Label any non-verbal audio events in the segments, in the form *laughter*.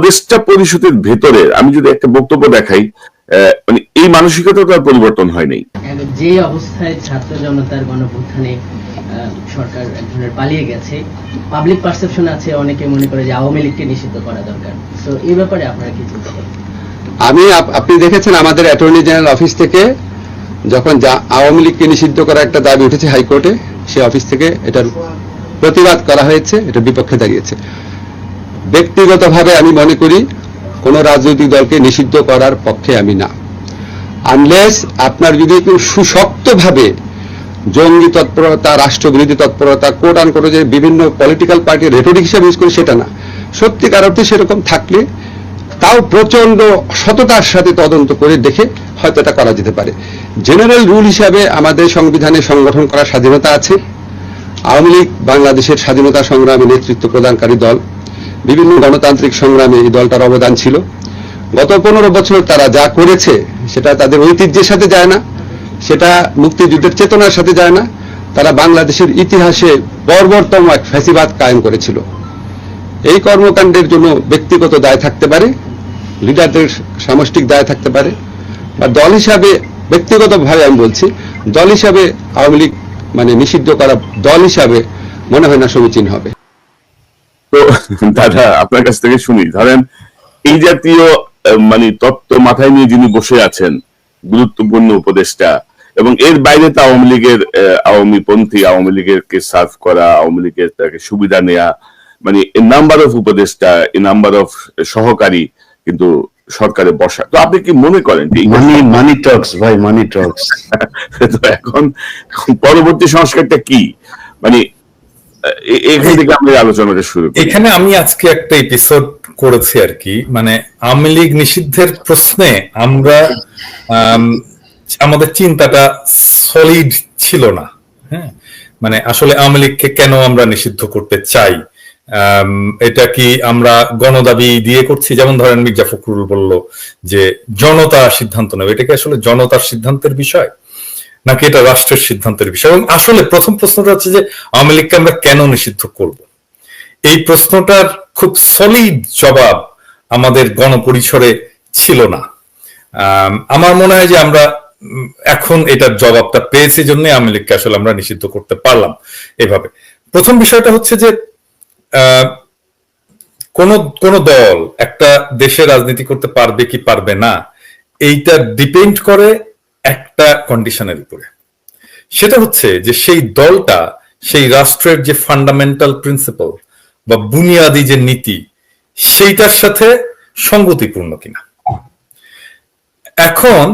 উপদেষ্টা পরিষদের ভেতরে আমি যদি একটা বক্তব্য দেখাই মানে এই মানসিকতা তার পরিবর্তন হয় নাই। যে অবস্থায় ছাত্র জনতার গণভ্যুত্থানে আহ, সরকার এক ধরনের পালিয়ে গেছে পাবলিক পারসেপশন আছে অনেকে মনে করে যে আওয়ামী লীগকে নিষিদ্ধ করা দরকার। তো এই ব্যাপারে আপনারা কি চিন্তা করেন আমি আপনি দেখেছেন আমাদের অ্যাটর্নি জেনারেল অফিস থেকে যখন যা- আওয়ামী লীগকে নিষিদ্ধ করা একটা দাবি উঠেছে হাইকোর্টে সে অফিস থেকে এটার প্রতিবাদ করা হয়েছে এটা বিপক্ষে দাঁড়িয়েছে। ব্যক্তিগতভাবে আমি মনে করি কোন রাজনৈতিক দলকে নিষিদ্ধ করার পক্ষে আমি না। আনলেস আপনার যদি সুশক্তভাবে জঙ্গি তৎপরতা, রাষ্ট্রবিরোধী তৎপরতা কোট আন করে যে বিভিন্ন পলিটিক্যাল পার্টি রেটরিক হিসাবে ইউজ করে সেটা না। সত্যিকার অর্থে সেরকম থাকলে তাও প্রচণ্ড সততার সাথে তদন্ত করে দেখে হয়তো এটা করা যেতে পারে। জেনারেল রুল হিসাবে আমাদের সংবিধানে সংগঠন করার স্বাধীনতা আছে। আওয়ামী লীগ বাংলাদেশের স্বাধীনতা সংগ্রামে নেতৃত্ব প্রদানকারী দল। বিভিন্ন গণতান্ত্রিক সংগ্রামে এই দলটার অবদান ছিল। গত পনেরো বছর তারা যা করেছে, সেটা তাদের ঐতিহ্যের সাথে যায় না, সেটা মুক্তিযুদ্ধের চেতনার সাথে যায় না, তারা বাংলাদেশের ইতিহাসে বর্বরতম এক ফ্যাসিবাদ কায়েম করেছিল। এই কর্মকাণ্ডের জন্য ব্যক্তিগত দায় থাকতে পারে, লিডারদের সামষ্টিক দায় থাকতে পারে, বা দল হিসাবে, ব্যক্তিগতভাবে আমি বলছি, দল হিসাবে আওয়ামী লীগ মানে নিষিদ্ধ করা দল হিসাবে মনে হয় না সমীচীন হবে। তো দাদা আপনার কাছ থেকে শুনি। ধরেন এই জাতীয় মানে তত্ত্ব মাথায় নিয়ে যিনি বসে আছেন গুরুত্বপূর্ণ উপদেষ্টা এবং এর বাইরে তো আওয়ামী লীগের আওয়ামী পন্থী আওয়ামী লীগের কে সার্ভ করা আওয়ামী লীগের তাকে সুবিধা নেয়া মানে এ নাম্বার অফ উপদেষ্টা এ নাম্বার অফ সহকারী কিন্তু সরকারে বসা। তো আপনি কি মনে করেন যে মানি মানি টক্স ভাই মানি টক্স *laughs* তো এখন পরবর্তী সংস্কারটা কি? মানে এখান থেকে আলোচনাটা শুরু এখানে আমি আজকে একটা এপিসোড করেছি আর কি মানে আওয়ামী লীগ নিষিদ্ধের প্রশ্নে আমরা আম, আমাদের চিন্তাটা সলিড ছিল না হ্যাঁ? মানে আসলে আওয়ামী লীগকে কেন আমরা নিষিদ্ধ করতে চাই? এটা কি আমরা গণদাবি দিয়ে করছি? যেমন ধরেন মির্জা ফখরুল বলল যে জনতা সিদ্ধান্ত নেবে। এটা কি আসলে জনতার সিদ্ধান্তের বিষয়? নাকি এটা রাষ্ট্রের সিদ্ধান্তের বিষয়? এবং আসলে প্রথম প্রশ্নটা হচ্ছে যে আওয়ামী লীগকে আমরা কেন নিষিদ্ধ করব? এই প্রশ্নটার খুব সলিড জবাব আমাদের গণপরিসরে ছিল না। আম, আমার মনে হয় যে আমরা এখন এটার জবাবটা পেয়েছি জন্য আওয়ামী লীগকে আসলে আমরা নিষিদ্ধ করতে পারলাম এভাবে। প্রথম বিষয়টা হচ্ছে যে কোন কোন দল একটা দেশে রাজনীতি করতে পারবে কি পারবে না এইটা ডিপেন্ড করে একটা কন্ডিশনের উপরে। সেটা হচ্ছে যে সেই দলটা, সেই রাষ্ট্রের যে ফান্ডামেন্টাল প্রিন্সিপাল বা বুনিয়াদি যে নীতি, সেইটার সাথে সঙ্গতিপূর্ণ কিনা। এখন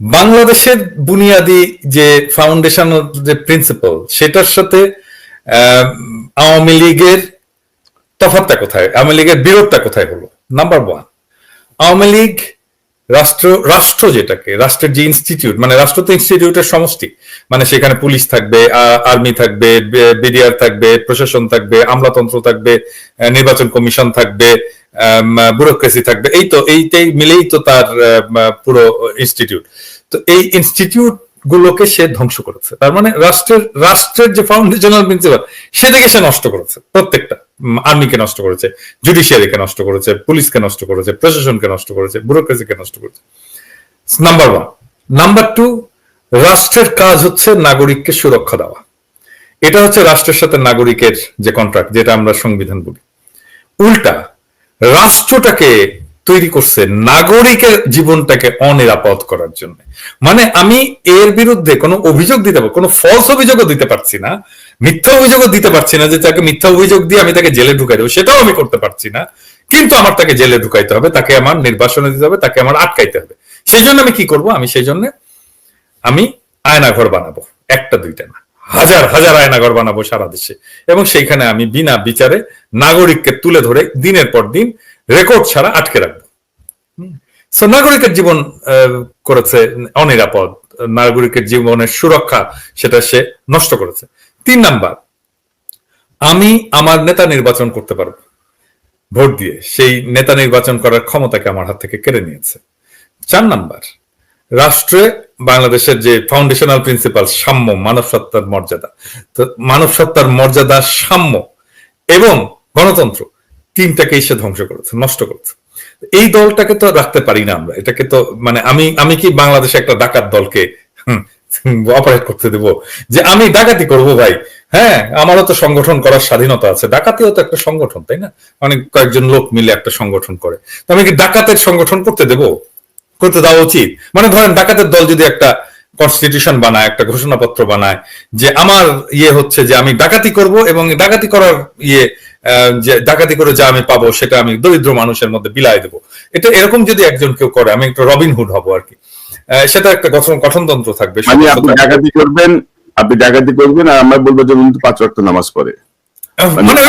বাংলাদেশের বুনিয়াদি যে ফাউন্ডেশনাল যে প্রিন্সিপাল সেটার সাথে আওয়ামী লীগের তফাৎটা কোথায়? আওয়ামী লীগের বিরোধটা কোথায় হলো? নাম্বার ওয়ান আওয়ামী লীগ রাষ্ট্র রাষ্ট্র যেটাকে, রাষ্ট্রের যে ইনস্টিটিউট মানে রাষ্ট্র তো ইনস্টিটিউটের সমষ্টি। মানে সেখানে পুলিশ থাকবে আর্মি থাকবে বিডিআর থাকবে, প্রশাসন থাকবে, আমলাতন্ত্র থাকবে নির্বাচন কমিশন থাকবে ব্যুরোক্রেসি থাকবে। এই তো, এইটাই মিলেই তো তার পুরো ইনস্টিটিউট তো এই ইনস্টিটিউট গুলোকে সে ধ্বংস করেছে। তার মানে রাষ্ট্রের রাষ্ট্রের যে ফাউন্ডেশনাল প্রিন্সিপাল সেটাকে সে নষ্ট করেছে প্রত্যেকটা। আর্মিকে নষ্ট করেছে জুডিশিয়ারিকে নষ্ট করেছে পুলিশকে নষ্ট করেছে, প্রশাসনকে নষ্ট করেছে ব্যুরোক্রেসিকে নষ্ট করেছে। নাম্বার ওয়ান নাম্বার টু রাষ্ট্রের কাজ হচ্ছে নাগরিককে সুরক্ষা দেওয়া। এটা হচ্ছে রাষ্ট্রের সাথে নাগরিকের যে কন্ট্রাক্ট যেটা আমরা সংবিধান বলি। উল্টা, রাষ্ট্রটাকে তৈরি করছে নাগরিকের জীবনটাকে অনিরাপদ করার জন্য। মানে আমি এর বিরুদ্ধে কোনো অভিযোগ দিতে পারব, কোনো ফলস অভিযোগও দিতে পারছি না মিথ্যা অভিযোগও দিতে পারছি না যে তাকে মিথ্যা অভিযোগ দিয়ে আমি তাকে জেলে ঢুকাই দেবো, সেটাও আমি করতে পারছি না। কিন্তু আমার তাকে জেলে ঢুকাইতে হবে, তাকে আমার নির্বাসনে দিতে হবে, তাকে আমার আটকাইতে হবে। সেই জন্য আমি কি করব? আমি সেই জন্য আমি আয়নাঘর বানাবো, একটা দুইটা না, হাজার হাজার আয়নাঘর বানাবো সারা দেশে। এবং সেইখানে আমি বিনা বিচারে নাগরিককে তুলে ধরে দিনের পর দিন রেকর্ড ছাড়া আটকে রাখব। নাগরিকের জীবন করেছে অনিরাপদ। নাগরিকের জীবনের সুরক্ষা সেটা সে নষ্ট করেছে। তিন নাম্বার, আমি আমার নেতা নির্বাচন করতে পারব। ভোট দিয়ে সেই নেতা নির্বাচন করার ক্ষমতাকে আমার হাত থেকে কেড়ে নিয়েছে। চার নাম্বার, রাষ্ট্রে বাংলাদেশের যে ফাউন্ডেশনাল প্রিন্সিপাল সাম্য মানব সত্তার মর্যাদা, তো মানব সত্তার মর্যাদা, সাম্য এবং গণতন্ত্র টিমটাকে এসে ধ্বংস করেছে, নষ্ট করেছে। এই দলটাকে তো রাখতে পারি না আমরা। এটাকে তো মানে আমি আমি কি বাংলাদেশে একটা ডাকাত দলকে *laughs* অপারেট করতে দেব। যে আমি ডাকাতি করব ভাই। হ্যাঁ আমারও তো সংগঠন করার স্বাধীনতা আছে। ডাকাতিও তো একটা সংগঠন, তাই না? অনেক কয়েকজন লোক মিলে একটা সংগঠন করে। তো আমি কি ডাকাতের সংগঠন করতে দেব? করতে দেওয়া উচিত। মানে ধরেন ডাকাতের দল যদি একটা কনস্টিটিউশন বানায়, একটা ঘোষণাপত্র বানায়, যে আমার ইয়ে হচ্ছে যে আমি ডাকাতি করব এবং ডাকাতি করার ইয়ে যে ডাকাতি করে যা আমি পাবো সেটা আমি দরিদ্র মানুষের মধ্যে বিলাই দেবো। এটা এরকম যদি একজন কেউ করে, আমি একটা রবিন হুড হব আর কি। সেটা একটা গঠন গঠনতন্ত্র থাকবে মানে আপনি ডাকাতি করবেন আপনি ডাকাতি করবেন আর আমরা বলব যে উনি তো পাঁচ রক্ত নামাজ পড়ে। মানে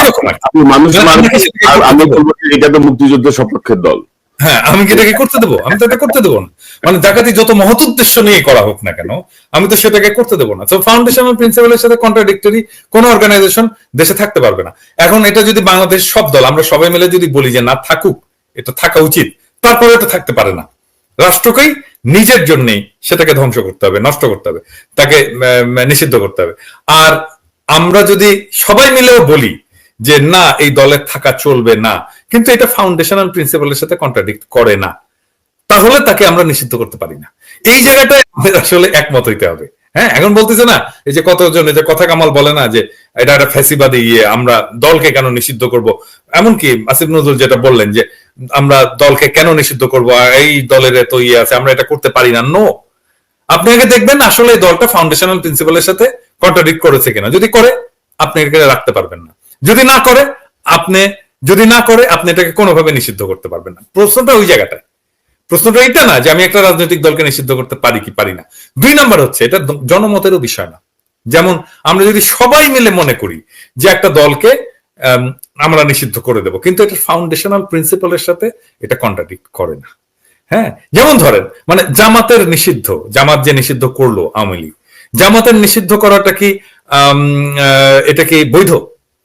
আপনি মানুষ আমি আর আমি বলব যে এটা তো মুক্তিযুদ্ধ সপক্ষের দল। হ্যাঁ আমি কি এটাকে করতে দেবো? আমি তো এটা করতে দেবো না। মানে ডাকাতি যত মহৎ উদ্দেশ্য নিয়ে করা হোক না কেন আমি তো সেটাকে করতে দেবো না। তো ফাউন্ডেশনাল প্রিন্সিপালের সাথে কন্ট্রাডিক্টরি কোন অর্গানাইজেশন দেশে থাকতে পারবে না। এখন এটা যদি বাংলাদেশ সব দল আমরা সবাই মিলে যদি বলি যে না থাকুক এটা থাকা উচিত তারপরে এটা থাকতে পারে না। রাষ্ট্রকেই নিজের জন্যই সেটাকে ধ্বংস করতে হবে, নষ্ট করতে হবে, তাকে নিষিদ্ধ করতে হবে। আর আমরা যদি সবাই মিলেও বলি যে না, এই দলের থাকা চলবে না, কিন্তু এটা ফাউন্ডেশনাল প্রিন্সিপালের সাথে কন্ট্রাডিক্ট করে না, তাহলে তাকে আমরা নিষিদ্ধ করতে পারি না। এই জায়গাটায় আমাদের আসলে একমত হইতে হবে। হ্যাঁ এখন বলতেছে না, এই যে কতজন, এই যে কথা কামাল বলে না যে এটা একটা ফ্যাসিবাদী ইয়ে আমরা দলকে কেন নিষিদ্ধ করব? এমনকি আসিফ নজরুল যেটা বললেন যে আমরা দলকে কেন নিষিদ্ধ করব? এই দলের এত ইয়ে আছে, আমরা এটা করতে পারি না। নো আপনি আগে দেখবেন আসলে দলটা ফাউন্ডেশনাল প্রিন্সিপালের সাথে কন্ট্রাডিক্ট করেছে কিনা। যদি করে, আপনি এটাকে রাখতে পারবেন না। যদি না করে, আপনি, যদি না করে, আপনি এটাকে কোনোভাবে নিষিদ্ধ করতে পারবেন না। প্রশ্নটা ওই জায়গাটায়। প্রশ্নটা এটা না যে আমি একটা রাজনৈতিক দলকে নিষিদ্ধ করতে পারি কি পারি না। দুই নাম্বার হচ্ছে, এটা জনমতেরও বিষয় না। যেমন আমরা যদি সবাই মিলে মনে করি যে একটা দলকে আমরা নিষিদ্ধ করে দেব, কিন্তু এটা ফাউন্ডেশনাল প্রিন্সিপালের সাথে এটা কন্ট্রাডিক্ট করে না। হ্যাঁ? যেমন ধরেন মানে জামাতের নিষিদ্ধ, জামাত যে নিষিদ্ধ করল আওয়ামী লীগ, জামাতের নিষিদ্ধ করাটা কি এটা কি বৈধ?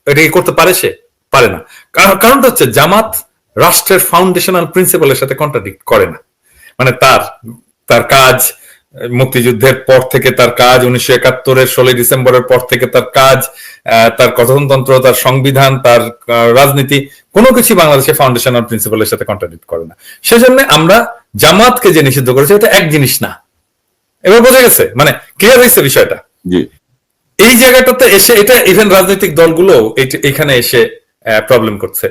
এটা কি করতে পারে সে? পারে না। কারণ- কারণটা হচ্ছে জামাত রাষ্ট্রের ফাউন্ডেশনাল প্রিন্সিপালের সাথে কন্ট্রাডিক্ট করে না। মানে তার তার কাজ মুক্তিযুদ্ধের পর থেকে তার কাজ উনিশশো একাত্তরের ষোলোই ডিসেম্বরের পর থেকে তার কাজ তার কথনতন্ত্র তার সংবিধান তার রাজনীতি কোনো কিছু বাংলাদেশের ফাউন্ডেশনাল প্রিন্সিপালের সাথে কন্ট্রাডিক্ট করে না। সেজন্য আমরা জামাতকে যে নিষিদ্ধ করেছি এটা এক জিনিস না। এবার বোঝা গেছে? মানে ক্লিয়ার হয়েছে বিষয়টা? জি। এই জায়গাটাতে এসে এটা ইভেন রাজনৈতিক দলগুলো এখানে এসে প্রবলেম করছে।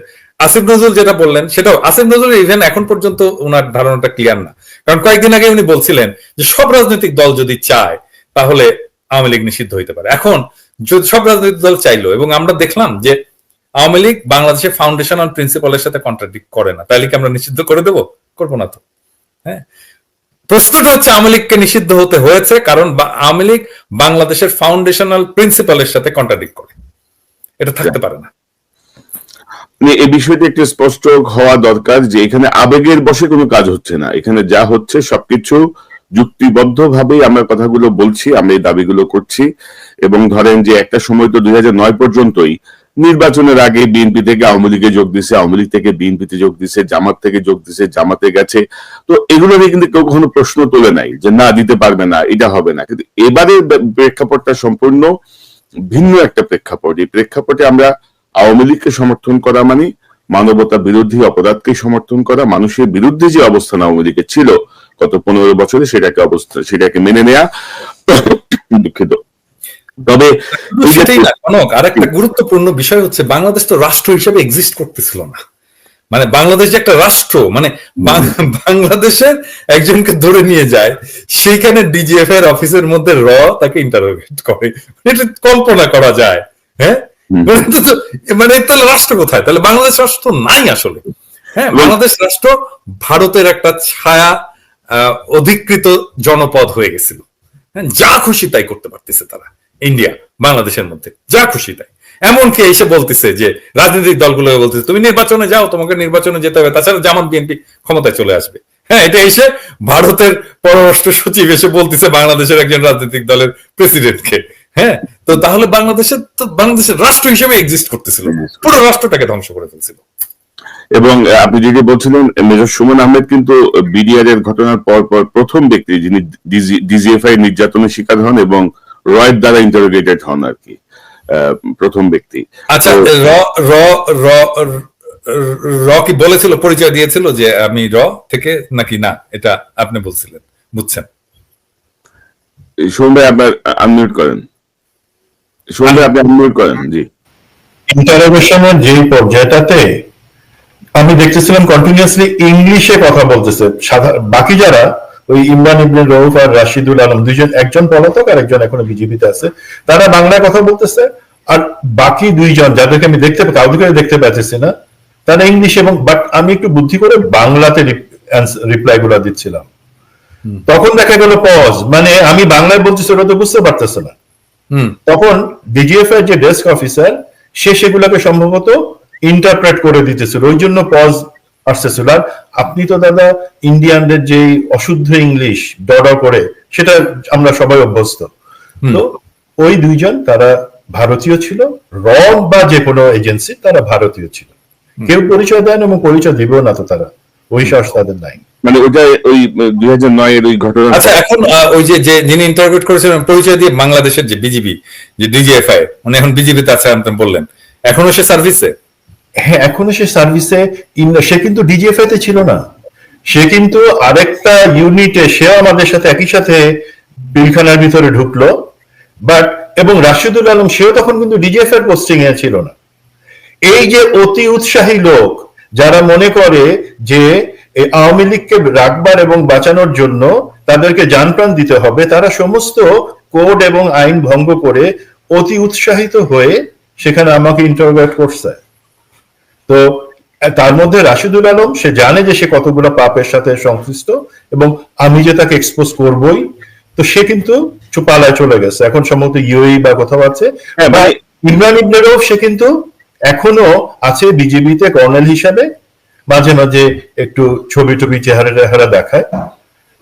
আসিফ নজরুল যেটা বললেন, সেটাও আসিফ নজরুল ইভেন এখন পর্যন্ত ওনার ধারণাটা ক্লিয়ার না। কারণ কয়েকদিন আগে উনি বলছিলেন যে সব রাজনৈতিক দল যদি চায়, তাহলে আওয়ামী লীগ নিষিদ্ধ হইতে পারে। এখন সব রাজনৈতিক দল চাইলো এবং আমরা দেখলাম যে আওয়ামী লীগ বাংলাদেশের ফাউন্ডেশনাল প্রিন্সিপালের সাথে কন্ট্রাডিক্ট করে না, তাহলে কি আমরা নিষিদ্ধ করে দেবো? করব না তো। হ্যাঁ? প্রশ্নটা হচ্ছে আওয়ামী লীগকে নিষিদ্ধ হতে হয়েছে, কারণ আওয়ামী লীগ বাংলাদেশের ফাউন্ডেশনাল প্রিন্সিপালের সাথে কন্ট্রাডিক্ট করে। এটা থাকতে পারে না। মানে বিষয়টি একটু স্পষ্ট হওয়া দরকার যে এখানে আবেগের বসে কোনো কাজ হচ্ছে না। এখানে যা হচ্ছে সবকিছু যুক্তিবদ্ধ ভাবেই আমরা কথাগুলো বলছি, আমরা এই দাবিগুলো করছি। এবং ধরেন যে একটা সময় তো দুই পর্যন্তই নির্বাচনের আগে বিএনপি থেকে আওয়ামী লীগে যোগ দিছে, আওয়ামী লীগ থেকে বিএনপিতে যোগ দিছে, জামাত থেকে যোগ দিছে, জামাতে গেছে। তো এগুলো নিয়ে কিন্তু কেউ কখনো প্রশ্ন তোলে নাই যে না, দিতে পারবে না, এটা হবে না। কিন্তু এবারের প্রেক্ষাপটটা সম্পূর্ণ ভিন্ন একটা প্রেক্ষাপট। এই প্রেক্ষাপটে আমরা আওয়ামী লীগকে সমর্থন করা মানে মানবতা বিরোধী অপরাধকে সমর্থন করা মানুষের বিরুদ্ধে যে অবস্থান আওয়ামী লীগের ছিল গত পনেরো বছরে সেটাকে অবস্থা সেটাকে মেনে নেয়া *coughs* দুঃখিত। তবে শুধু সেটাই না কনক আর একটা গুরুত্বপূর্ণ বিষয় হচ্ছে বাংলাদেশ তো রাষ্ট্র হিসেবে এক্সিস্ট করতেছিল না। মানে বাংলাদেশ যে একটা রাষ্ট্র মানে বাংলাদেশের একজনকে ধরে নিয়ে যায় সেইখানে ডিজিএফ এর অফিসের মধ্যে র তাকে ইন্টারোগেট করে। এটা কল্পনা করা যায় হ্যাঁ। মানে তাহলে রাষ্ট্র কোথায়? তাহলে বাংলাদেশ রাষ্ট্র নাই আসলে। হ্যাঁ বাংলাদেশ রাষ্ট্র ভারতের একটা ছায়া অধিকৃত জনপদ হয়ে গেছিল। হ্যাঁ, যা খুশি তাই করতে পারতেছে তারা। ইন্ডিয়া বাংলাদেশের মধ্যে। যা খুশি তাই। এমনকি এসে বলতেছে যে রাজনৈতিক দলগুলো বলতেছে তুমি নির্বাচনে যাও তোমাকে নির্বাচনে যেতে হবে। তাছাড়া জামাত বিএনপি ক্ষমতায় চলে আসবে। হ্যাঁ এটা এসে ভারতের পররাষ্ট্র সচিব এসে বলতেছে বাংলাদেশের একজন রাজনৈতিক দলের প্রেসিডেন্টকে। হ্যাঁ তো তাহলে বাংলাদেশের তো বাংলাদেশের রাষ্ট্র হিসেবে এক্সিস্ট করতেছিল। পুরো রাষ্ট্রটাকে ধ্বংস করে ফেলছিল। এবং আপনি যেটি বলছিলেন মেজর সুমন আহমেদ কিন্তু বিডিআর এর ঘটনার পর পর প্রথম ব্যক্তি যিনি ডিজিএফআই নির্যাতনের শিকার হন এবং রয়ের দ্বারা ইন্টারোগেটেড হন আর কি প্রথম ব্যক্তি। আচ্ছা র র র র কি বলেছিল পরিচয় দিয়েছিল যে আমি র থেকে নাকি না? এটা আপনি বলছিলেন বুঝছেন? সোহন ভাই আপনার আনমিউট করেন। আপনি আনমিউট করেন জি। ইন্টারোগেশনের যে পর্যায়টাতে আমি দেখতেছিলাম কন্টিনিউয়াসলি ইংলিশে কথা বলতেছে। বাকি যারা ওই ইমরান ইবনে রৌফ আর রাশিদুল আলম দুইজন একজন পলাতক আর একজন এখনও বিজেপিতে আছে তারা বাংলায় কথা বলতেছে আর বাকি দুইজন যাদেরকে আমি দেখতে কাউকে দেখতে পাচ্ছি না তারা ইংলিশ এবং বাট আমি একটু বুদ্ধি করে বাংলাতে রিপ্লাই গুলা দিচ্ছিলাম। তখন দেখা গেল পজ মানে আমি বাংলায় বলতেছি ওরা তো বুঝতে পারতেছে না। তখন ডিজিএফ এর যে ডেস্ক অফিসার সে সেগুলোকে সম্ভবত ইন্টারপ্রেট করে দিতেছিল। ওই জন্য পজ আসতেছিল। আর আপনি তো দাদা ইন্ডিয়ানদের যে অশুদ্ধ ইংলিশ ডড করে সেটা আমরা সবাই অভ্যস্ত। তো ওই দুইজন তারা ভারতীয় ছিল। র বা যে কোনো এজেন্সি তারা ভারতীয় ছিল। কেউ পরিচয় দেন এবং পরিচয় দিবেও না তো তারা। ওই সাহস তাদের নাই। মানে ওইটা ওই দুই হাজার নয়ের ওই ঘটনা আচ্ছা এখন ওই যে যে যিনি ইন্টারভিউ করেছিলেন পরিচয় দিয়ে বাংলাদেশের যে বিজিবি যে ডিজিএফআই উনি এখন বিজিবিতে আছে আপনি বললেন। এখনও সে সার্ভিসে হ্যাঁ এখনও সে সার্ভিসে সে কিন্তু ডিজিএফআই তে ছিল না। সে কিন্তু আরেকটা ইউনিটে সেও আমাদের সাথে একই সাথে বিলখানার ভিতরে ঢুকলো। বাট এবং রাশিদুল আলম সেও তখন কিন্তু ডিজিএফ এর পোস্টিং এ ছিল না। এই যে অতি উৎসাহী লোক যারা মনে করে যে আওয়ামী লীগকে রাখবার এবং বাঁচানোর জন্য তাদেরকে জানপ্রাণ দিতে হবে তারা সমস্ত কোড এবং আইন ভঙ্গ করে অতি উৎসাহিত হয়ে সেখানে আমাকে ইন্টারোগেট করছে। তো তার মধ্যে রাশিদুল আলম সে জানে যে সে কতগুলো পাপের সাথে সংশ্লিষ্ট এবং আমি যে তাকে এক্সপোজ করবই তো সে কিন্তু পালায় চলে গেছে। এখন সম্ভবত ইউই বা কোথাও আছে। হ্যাঁ, মানে- ইমরান ইবনে রউফ সে কিন্তু এখনও আছে বিজেপিতে কর্নেল হিসাবে মাঝে মাঝে একটু ছবি টবি চেহারা টেহারা দেখায়।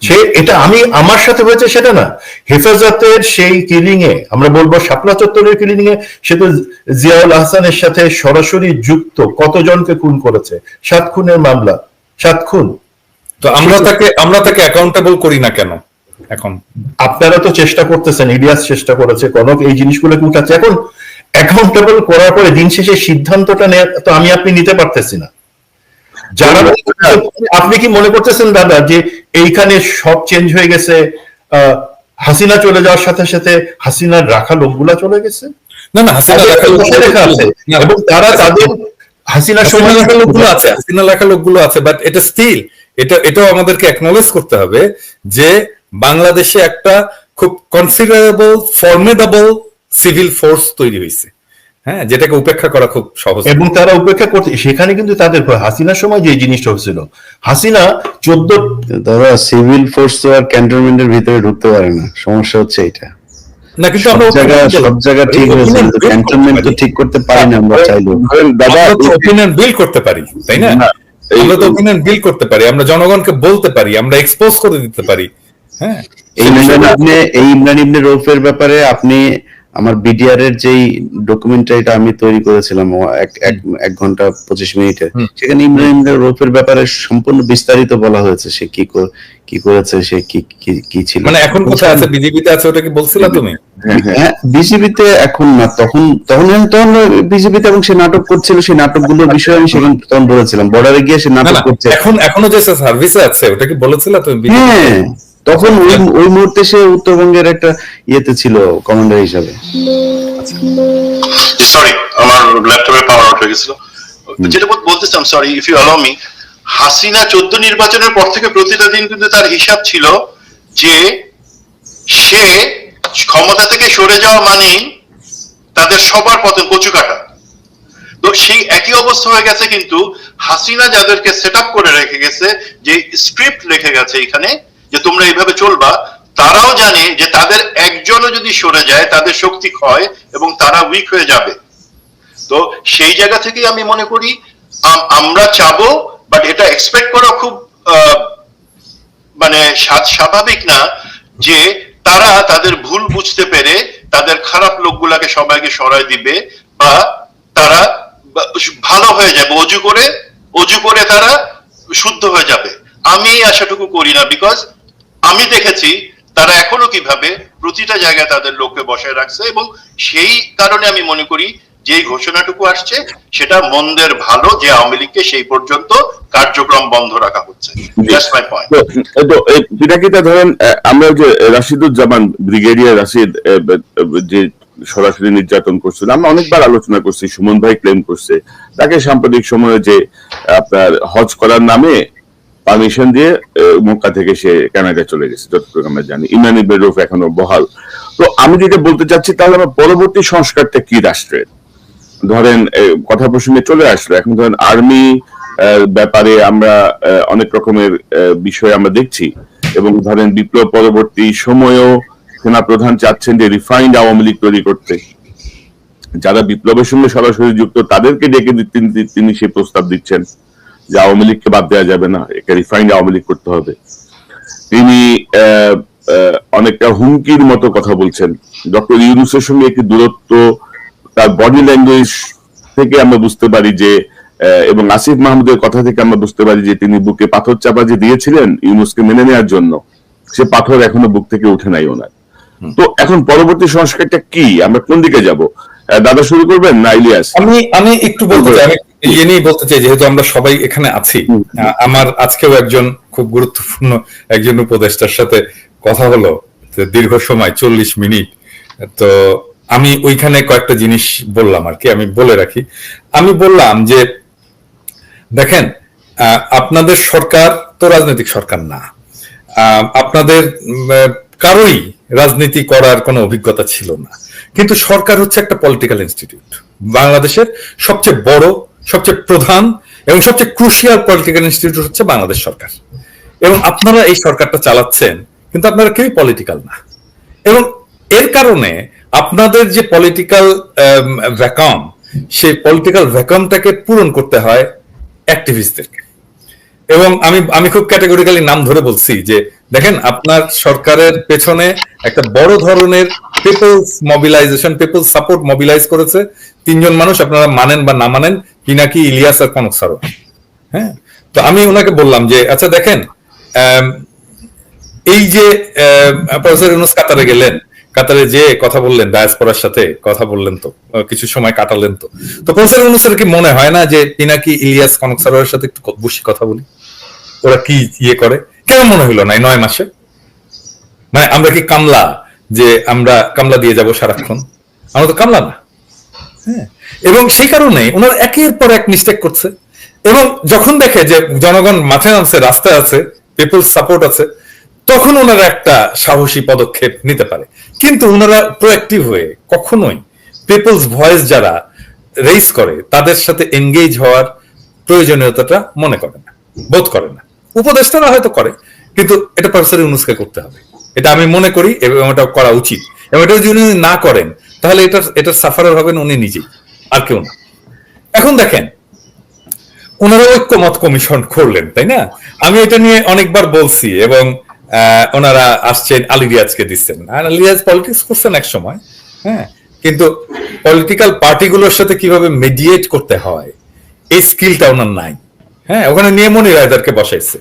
সে এটা আমি আমার সাথে হয়েছে সেটা না। হেফাজতের সেই কিলিং এ আমরা বলব শাপলা চত্বরের কিলিং এ সে তো জিয়াউল আহসানের সাথে সরাসরি যুক্ত কতজনকে খুন করেছে? সাত খুনের মামলা সাত খুন। তো আমরা তাকে আমরা তাকে অ্যাকাউন্টেবল করি না কেন এখন? আপনারা তো চেষ্টা করতেছেন ইডিয়াস চেষ্টা করেছে কনক এই জিনিসগুলোকে উঠাচ্ছে। এখন অ্যাকাউন্টেবল করার পরে দিন শেষে সিদ্ধান্তটা নেওয়া তো আমি আপনি নিতে পারতেছি না। যারা আপনি কি মনে করতেছেন দাদা যে এইখানে সব চেঞ্জ হয়ে গেছে হাসিনা চলে যাওয়ার সাথে সাথে হাসিনার রাখা লোকগুলা চলে গেছে? না না হাসিনা তাদের লেখা আছে। এবং তারা তাদের হাসিনা সময় লেখা লোকগুলো আছে হাসিনা লেখা লোকগুলো আছে বাট এটা স্টিল এটা এটাও আমাদেরকে অ্যাকনোলেজ করতে হবে যে বাংলাদেশে একটা খুব কনসিডারেবল ফর্মেডেবল সিভিল ফোর্স তৈরি হয়েছে। হ্যাঁ যেটাকে উপেক্ষা করা খুব সহজ। এবং তারা উপেক্ষা করতে সেখানে কিন্তু তাদের ভয়। হাসিনার সময় যে জিনিসটা হচ্ছিল হাসিনা চোদ্দ দাদা সিভিল ফোর্স তো আর ক্যান্টনমেন্টের ভিতরে ঢুকতে পারে না সমস্যা হচ্ছে এটা। না কিন্তু আমরা সব জায়গা ঠিক হয়েছে ক্যান্টনমেন্ট তো ঠিক করতে পারি না আমরা চাইলেও। দাদা ওপিনিয়ন বিল করতে পারি তাই না? না, আমরা তো ওপিনিয়ন বিল করতে পারি আমরা জনগণকে বলতে পারি আমরা এক্সপোজ করে দিতে পারি। হ্যাঁ। এই ইমরান ইবনে এই ইমরান ইবনে রৌফের ব্যাপারে আপনি আমার বিডিআর এর যেই ডকুমেন্টারিটা আমি তৈরি করেছিলাম এক ঘণ্টা পঁচিশ মিনিটে সেখানে ইমরান রৌফের ব্যাপারে সম্পূর্ণ বিস্তারিত বলা হয়েছে সে কি কি করেছে সে কি কি- ছিল। মানে এখন কোথায় আছে? বিজেপিতে আছে ওটা কি বলছিলা তুমি? হ্যাঁ, হ্যাঁ। হ্যাঁ বিজেপিতে এখন না তখন তখন তখন বিজেপিতে এবং সে নাটক করছিল সেই নাটকগুলোর বিষয়ে আমি সেখানে তখন বলেছিলাম বর্ডারে গিয়ে সে নাটক করছে। এখন এখনও যে সার্ভিসে আছে ওটা কি বলেছিলা তুমি? হ্যাঁ তখন ওই ওই মুহূর্তে সে উত্তরবঙ্গের একটা ইয়েতে ছিল কমান্ডার হিসাবে। সরি আমার ল্যাপটপের পাওয়ার আউট হয়ে গেছিল। যেটা বলতেছিলাম sorry if you allow me Hasina চোদ্দ নির্বাচনের পর থেকে প্রতিটা দিন কিন্তু তার হিসাব ছিল যে সে ক্ষমতা থেকে সরে যাওয়া মানেই তাদের সবার পতন কচু কাটা। তো সেই একই অবস্থা হয়ে গেছে কিন্তু হাসিনা যাদেরকে সেট করে রেখে গেছে যে স্ক্রিপ্ট রেখে গেছে এখানে যে তোমরা এইভাবে চলবা, তারাও জানে যে তাদের একজনও যদি সরে যায়, তাদের শক্তি ক্ষয় এবং তারা উইক হয়ে যাবে। তো সেই জায়গা থেকেই আমি মনে করি আমরা চাবো বাট এটা এক্সপেক্ট করা খুব মানে স্বাভাবিক না যে তারা তাদের ভুল বুঝতে পেরে তাদের খারাপ লোকগুলাকে সবাইকে সরাই দিবে বা তারা ভালো হয়ে যাবে, অজু করে অজু করে তারা শুদ্ধ হয়ে যাবে। আমি আশাটুকু করি না বিকজ আমি দেখেছি তারা এখনও কীভাবে প্রতিটা জায়গায় তাদের লোককে বসায় রাখছে এবং সেই কারণে আমি মনে করি যেই ঘোষণাটুকু আসছে, সেটা মন্দের ভালো যে আওয়ামী লীগকে সেই পর্যন্ত কার্যক্রম বন্ধ রাখা হচ্ছে। দ্যাটস মাই পয়েন্ট তো তো এই পিটাকিটা ধরেন আমরা যে রাশিদুজ্জামান ব্রিগেডিয়ার রাশিদ যে সরাসরি নির্যাতন করছিল, আমরা অনেকবার আলোচনা করছি, সুমন ভাই ক্লেম করছে, তাকে সাম্প্রতিক সময়ে যে আপনার হজ করার নামে পারমিশন দিয়ে মক্কা থেকে সে কানাডা চলে গেছে, যতটুকু আমরা জানি। ইমানি বেরোফ এখনও বহাল। তো আমি যেটা বলতে চাচ্ছি, তাহলে আমার পরবর্তী সংস্কারটা কি রাষ্ট্রের? ধরেন কথা প্রসঙ্গে চলে আসলো, এখন ধরেন আর্মি ব্যাপারে আমরা অনেক রকমের বিষয় আমরা দেখছি। এবং ধরেন বিপ্লব পরবর্তী সময়েও সেনা প্রধান চাচ্ছেন যে রিফাইন্ড আওয়ামী লীগ তৈরি করতে। যারা বিপ্লবের সঙ্গে সরাসরি যুক্ত, তাদেরকে ডেকে তিনি সেই প্রস্তাব দিচ্ছেন। যে আওয়ামী লীগকে বাদ দেওয়া যাবে না একে রিফাইন্ড আওয়ামী লীগ করতে হবে। তিনি অনেকটা হুমকির মতো কথা বলছেন। ডক্টর ইউনুসের সঙ্গে একটি দূরত্ব তার বডি ল্যাঙ্গুয়েজ থেকে আমরা বুঝতে পারি যে এবং আসিফ মাহমুদের কথা থেকে আমরা বুঝতে পারি যে তিনি বুকে পাথর চাপা যে দিয়েছিলেন ইউনুসকে মেনে নেওয়ার জন্য সে পাথর এখনও বুক থেকে উঠে নাই ওনার। তো এখন পরবর্তী সংস্কারটা কি? আমরা কোন দিকে যাব? দাদা শুরু করবেন না ইলিয়াস? আমি আমি একটু বলতে চাই ইয়ে নিয়ে বলতে চাই যেহেতু আমরা সবাই এখানে আছি আমার আজকেও একজন খুব গুরুত্বপূর্ণ একজন উপদেষ্টার সাথে কথা হলো দীর্ঘ সময় চল্লিশ মিনিট। তো আমি ওইখানে কয়েকটা জিনিস বললাম আর কি আমি বলে রাখি। আমি বললাম যে দেখেন আহ, আপনাদের সরকার তো রাজনৈতিক সরকার না। আহ, আপনাদের কারোই রাজনীতি করার কোনো অভিজ্ঞতা ছিল না। কিন্তু সরকার হচ্ছে একটা পলিটিক্যাল ইনস্টিটিউট বাংলাদেশের সবচেয়ে বড় সবচেয়ে প্রধান এবং সবচেয়ে ক্রুশিয়াল পলিটিক্যাল ইনস্টিটিউট হচ্ছে বাংলাদেশ সরকার। এবং আপনারা এই সরকারটা চালাচ্ছেন, কিন্তু আপনারা কেউই পলিটিক্যাল না। এবং এর কারণে আপনাদের যে পলিটিক্যাল ভ্যাকাম সেই পলিটিক্যাল ভ্যাকামটাকে পূরণ করতে হয় অ্যাক্টিভিস্টদেরকে এবং আমি আমি খুব ক্যাটেগরিক্যালি নাম ধরে বলছি যে, দেখেন আপনার সরকারের পেছনে একটা বড় ধরনের people's mobilization people support mobilize করেছে। তিনজন মানুষ আপনারা মানেন বা না মানেন পিনাকি ইলিয়াস আর কনক সারোয়ার হ্যাঁ? তো আমি ওনাকে বললাম যে আচ্ছা দেখেন এই যে প্রফেসর ইউনুস কাতারে গেলেন, কাতারে যে কথা বললেন ডায়াসপোরার সাথে কথা বললেন তো কিছু সময় কাটালেন তো। তো প্রফেসর ইউনুসের কি মনে হয় না যে পিনাকি ইলিয়াস কনক সারোয়ারের সাথে একটু ক- বসে কথা বলি? ওরা কি ইয়ে করে? কেন মনে হইল না নয় মাসে? মানে আমরা কি কামলা যে আমরা কামলা দিয়ে যাব সারাক্ষণ? আমরা তো কামলা না। হ্যাঁ। এবং সেই কারণে ওনারা একের পর এক মিস্টেক করছে। এবং যখন দেখে যে জনগণ মাঠে নামছে, রাস্তায় আছে পিপল সাপোর্ট আছে, তখন ওনারা একটা সাহসী পদক্ষেপ নিতে পারে। কিন্তু ওনারা প্রোয়াক্টিভ হয়ে কখনোই পিপলস ভয়েস যারা রেইস করে, তাদের সাথে এঙ্গেজ হওয়ার প্রয়োজনীয়তাটা মনে করে না, বোধ করে না। উপদেষ্টারা হয়তো করে, কিন্তু এটা প্রফেসর ইউনুসকে করতে হবে। এটা আমি মনে করি এবং এটা করা উচিত। এবং এটা যদি উনি না করেন, তাহলে এটার এটার সাফারার হবেন উনি নিজেই, আর কেউ না। এখন দেখেন ওনারা ঐক্যমত কমিশন করলেন, তাই না? আমি এটা নিয়ে অনেকবার বলছি এবং ওনারা আসছেন আলিরিয়াজকে দিচ্ছেন। আর আলিরিয়াজ পলিটিক্স করছেন এক সময় হ্যাঁ? কিন্তু পলিটিক্যাল পার্টিগুলোর সাথে কীভাবে মেডিয়েট করতে হয়, এই স্কিলটা ওনার নাই। হ্যাঁ ওখানে নিয়মনি রায়দারকে বসাইছে।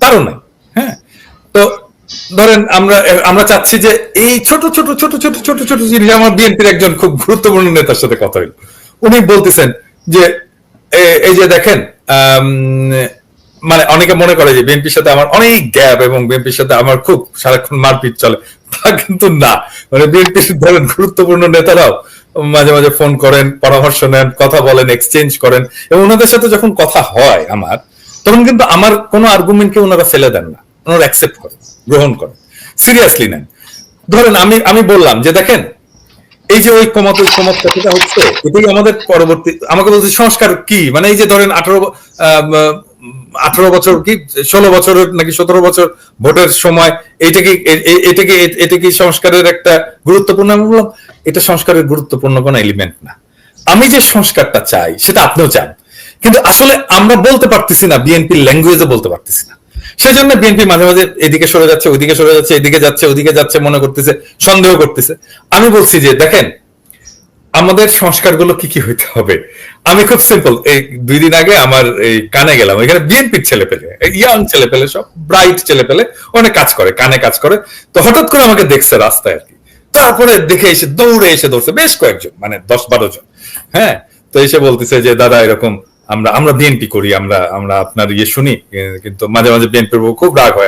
তারও নাই হ্যাঁ। তো ধরেন আমরা আমরা চাচ্ছি যে এই ছোট ছোট ছোট ছোট ছোট ছোট জিনিস, আমার বিএনপির একজন খুব গুরুত্বপূর্ণ নেতার সাথে কথা হইল উনি বলতেছেন যে এই যে দেখেন মানে অনেকে মনে করে যে বিএনপির সাথে আমার অনেক গ্যাপ এবং বিএনপির সাথে আমার খুব সারাক্ষণ মারপিট চলে। তা কিন্তু না। মানে বিএনপির ধরেন গুরুত্বপূর্ণ নেতারাও মাঝে মাঝে ফোন করেন, পরামর্শ নেন, কথা বলেন এক্সচেঞ্জ করেন, এবং ওনাদের সাথে যখন কথা হয় আমার, তখন কিন্তু আমার কোনো আর্গুমেন্টকে ওনারা ফেলে দেন না। ওনারা অ্যাকসেপ্ট করেন, গ্রহণ করেন। সিরিয়াসলি নেন। ধরেন আমি আমি বললাম যে, দেখেন, এই যে ঐক্যমত ঐক্যমত কথাটা হচ্ছে, এটাই আমাদের পরবর্তী, আমাকে বলছে সংস্কার কি? মানে এই যে ধরেন আঠারো আঠারো বছর কি, ষোলো বছরের নাকি সতেরো বছর ভোটের সময়, এইটা কি এটা কি এটা কি সংস্কারের একটা গুরুত্বপূর্ণ এটা সংস্কারের গুরুত্বপূর্ণ কোনো এলিমেন্ট না। আমি যে সংস্কারটা চাই, সেটা আপনিও চান। কিন্তু আসলে আমরা বলতে পারতেছি না বিএনপির ল্যাঙ্গুয়েজে বলতে পারতেছি না। সেজন্য বিএনপি মাঝে মাঝে এদিকে সরে যাচ্ছে ওইদিকে সরে যাচ্ছে, এদিকে যাচ্ছে, ওদিকে যাচ্ছে, মনে করতেছে, সন্দেহ করতেছে। আমি বলছি যে, দেখেন আমাদের সংস্কারগুলো কি কি হইতে হবে? আমি খুব সিম্পল এই দুই দিন আগে আমার এই কানে গেলাম, এখানে বিএনপির ছেলে পেলে ইয়াং ছেলে পেলে, সব ব্রাইট ছেলে পেলে, অনেক কাজ করে, কানে কাজ করে। তো হঠাৎ করে আমাকে দেখছে রাস্তায় আর কি। তারপরে দেখে এসে দৌড়ে এসে ধরছে বেশ কয়েকজন মানে দশ বারো জন হ্যাঁ? তো এসে বলতেছে যে, দাদা, এরকম আমরা আমরা বিএনপি করি, আমরা আমরা আপনার ইয়ে শুনি, কিন্তু মাঝে মাঝে বিএনপির খুব রাগ হয়।